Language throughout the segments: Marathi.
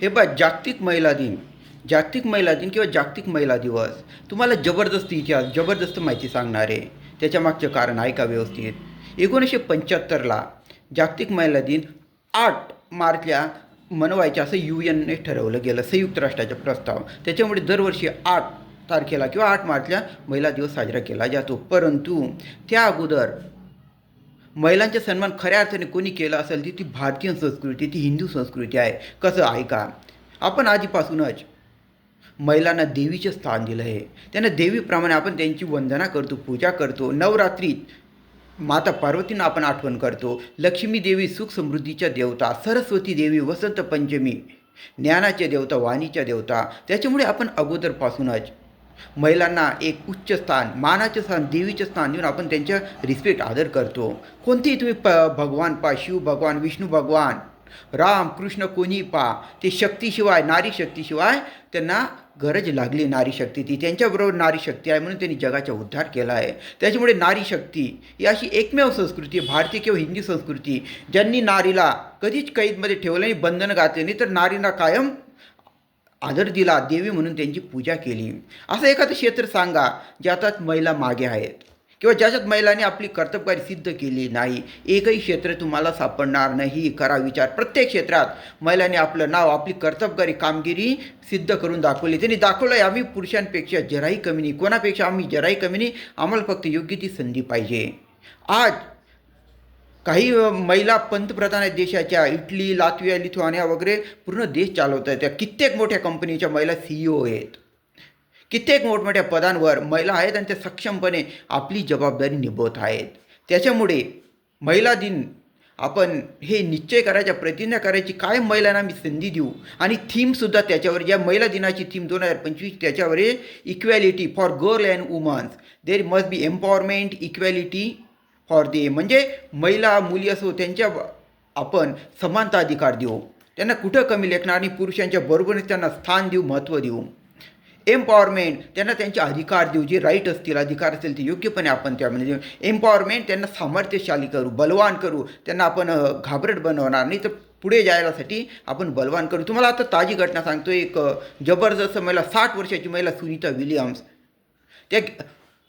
हे बा जागतिक महिला दिन. जागतिक महिला दिन किंवा जागतिक महिला दिवस. तुम्हाला जबरदस्त इतिहास जबरदस्त माहिती सांगणार आहे. त्याच्या मागचं कारण ऐका व्यवस्थित. एकोणीसशे पंच्याहत्तरला जागतिक महिला दिन आठ मार्चला मनवायचं असं यू एनने ठरवलं गेलं संयुक्त राष्ट्राचा प्रस्ताव. त्याच्यामुळे दरवर्षी आठ तारखेला किंवा आठ मार्चला महिला दिवस साजरा केला जातो. परंतु त्या अगोदर महिलांचा सन्मान खऱ्या अर्थाने कोणी केला असेल ती ती भारतीय संस्कृती ती हिंदू संस्कृती आहे. कसं आहे का? आपण आधीपासूनच महिलांना देवीचे स्थान दिलं आहे. त्यांना देवीप्रमाणे आपण त्यांची वंदना करतो पूजा करतो. नवरात्रीत माता पार्वतींना आपण आठवण करतो. लक्ष्मी देवी सुख समृद्धीच्या देवता सरस्वती देवी वसंत पंचमी ज्ञानाच्या देवता वाणीच्या देवता. त्याच्यामुळे आपण अगोदरपासूनच महिलांना एक उच्च स्थान मानाचे स्थान देवीचे स्थान देऊन आपण त्यांच्या रिस्पेक्ट आदर करतो. कोणतेही तुम्ही प भगवान पा शिव भगवान विष्णू भगवान राम कृष्ण कोणी पा ते शक्तीशिवाय नारी शक्तीशिवाय त्यांना गरज लागली नारी शक्ती. ती त्यांच्याबरोबर नारी शक्ती आहे म्हणून त्यांनी जगाचा उद्धार केला आहे. त्याच्यामुळे नारी शक्ती ही अशी एकमेव संस्कृती आहे भारतीय किंवा हिंदी संस्कृती. ज्यांनी नारीला कधीच कैदमध्ये ठेवलं नाही बंधन घातले नाही तर नारीला कायम आदर दिला देवी म्हणून त्यांची पूजा केली. असं एखादं क्षेत्र सांगा ज्याच्यात महिला मागे आहेत. किंवा ज्याच्यात महिलांनी आपली कर्तबगारी सिद्ध केली नाही एकही क्षेत्र तुम्हाला सापडणार नाही करा विचार. प्रत्येक क्षेत्रात महिलांनी आपलं नाव आपली कर्तबगारी कामगिरी सिद्ध करून दाखवली. त्यांनी दाखवलं आहे आम्ही पुरुषांपेक्षा जराही कमी नाही. कोणापेक्षा आम्ही जराही कमी नाही. आम्हाला फक्त योग्य ती संधी पाहिजे. आज काही महिला पंतप्रधान आहेत देशाच्या इटली लातविया लिथुआनिया वगैरे पूर्ण देश चालवत आहेत त्या कित्येक मोठ्या कंपनीच्या महिला सी ई ओ आहेत. कित्येक मोठमोठ्या पदांवर महिला आहेत आणि त्या सक्षमपणे आपली जबाबदारी निभवत आहेत. त्याच्यामुळे महिला दिन आपण हे निश्चय करायच्या प्रतिज्ञा करायची काय महिलांना मी संधी देऊ? आणि थीमसुद्धा त्याच्यावर ज्या महिला दिनाची थीम दोन हजार पंचवीस त्याच्यावर आहे equality for girl and womens there must be empowerment equality for the म्हणजे महिला मुली असो त्यांच्या आपण समानता अधिकार देऊ. त्यांना कुठं कमी लेखणार आणि पुरुषांच्या बरोबरीने त्यांना स्थान देऊ महत्त्व देऊ. एम्पॉवरमेंट त्यांना त्यांचे अधिकार देऊ जे राईट असतील अधिकार असतील ते योग्यपणे आपण त्यामध्ये देऊ एम्पॉवरमेंट त्यांना सामर्थ्यशाली करू बलवान करू. त्यांना आपण घाबरट बनवणार नाही तर पुढे जायलासाठी आपण बलवान करू. तुम्हाला आता ताजी घटना सांगतो एक जबरदस्त महिला साठ वर्षाची महिला सुनीता विलियम्स. त्या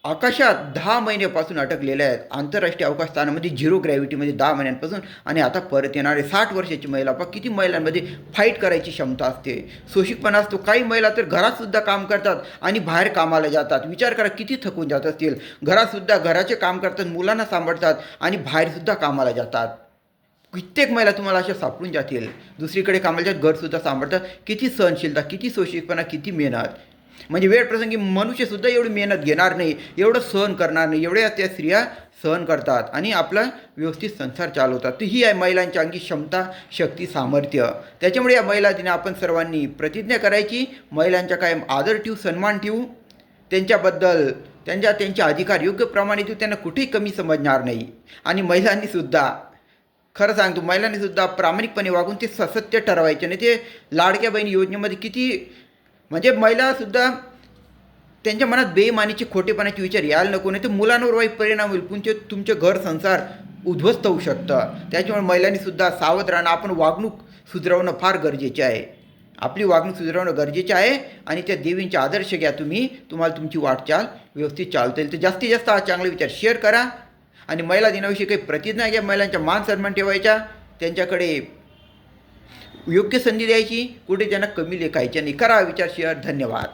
आकाशात दहा महिन्यापासून अटकलेल्या आहेत. आंतरराष्ट्रीय अवकाश स्थानामध्ये झिरो ग्रॅव्हिटीमध्ये दहा महिन्यांपासून आणि आता परत येणारे साठ वर्षाची महिला. पहा किती महिलांमध्ये फाईट करायची क्षमता असते? सोशिकपणा असतो. काही महिला तर घरातसुद्धा काम करतात आणि बाहेर कामाला जातात. विचार करा किती थकून जात असतील. घरातसुद्धा घराचे काम करतात मुलांना सांभाळतात आणि बाहेरसुद्धा कामाला जातात. कित्येक महिला तुम्हाला अशा सापडून जातील. दुसरीकडे कामाला जात घरसुद्धा सांभाळतात. किती सहनशीलता किती सोशिकपणा किती मेहनत. म्हणजे वेळ प्रसंगी मनुष्यसुद्धा एवढी मेहनत घेणार नाही एवढं सहन करणार नाही एवढ्या त्या स्त्रिया सहन करतात आणि आपला व्यवस्थित संसार चालवतात. तर ही आहे महिलांच्या अंगी क्षमता शक्ती सामर्थ्य. त्याच्यामुळे या महिला तिने आपण सर्वांनी प्रतिज्ञा करायची महिलांच्या कायम आदर ठेवू सन्मान ठेवू. त्यांच्याबद्दल त्यांच्या त्यांचे अधिकार योग्य प्रमाणे देऊ त्यांना कुठेही कमी समजणार नाही. आणि महिलांनीसुद्धा खरं सांगतो महिलांनीसुद्धा प्रामाणिकपणे वागून ते ससत्य ठरवायचे आणि ते लाडक्या बहीण योजनेमध्ये किती म्हणजे महिलासुद्धा त्यांच्या मनात बेमानीचे खोटेपणाचे विचार यायला नको नाही तर मुलांवर वाईट परिणाम होईल. तुमचे तुमचे घर संसार उद्ध्वस्त होऊ शकतं. त्याच्यामुळे महिलांनीसुद्धा सावध राहणं आपण वागणूक सुधारवणं फार गरजेचे आहे. आपली वागणूक सुधारवणं गरजेचे आहे आणि त्या देवींचे आदर्श घ्या तुम्ही. तुम्हाला तुमची वाटचाल व्यवस्थित चालता. येईल तर जास्तीत जास्त हा चांगला विचार शेअर करा. आणि महिला दिनाविषयी काही प्रतिज्ञा घ्या. महिलांच्या मान सन्मान ठेवायचा त्यांच्याकडे योग्य संधी द्यायची कुठे त्यांना कमी लेखायच्या नाही करा हा विचार शेअर धन्यवाद.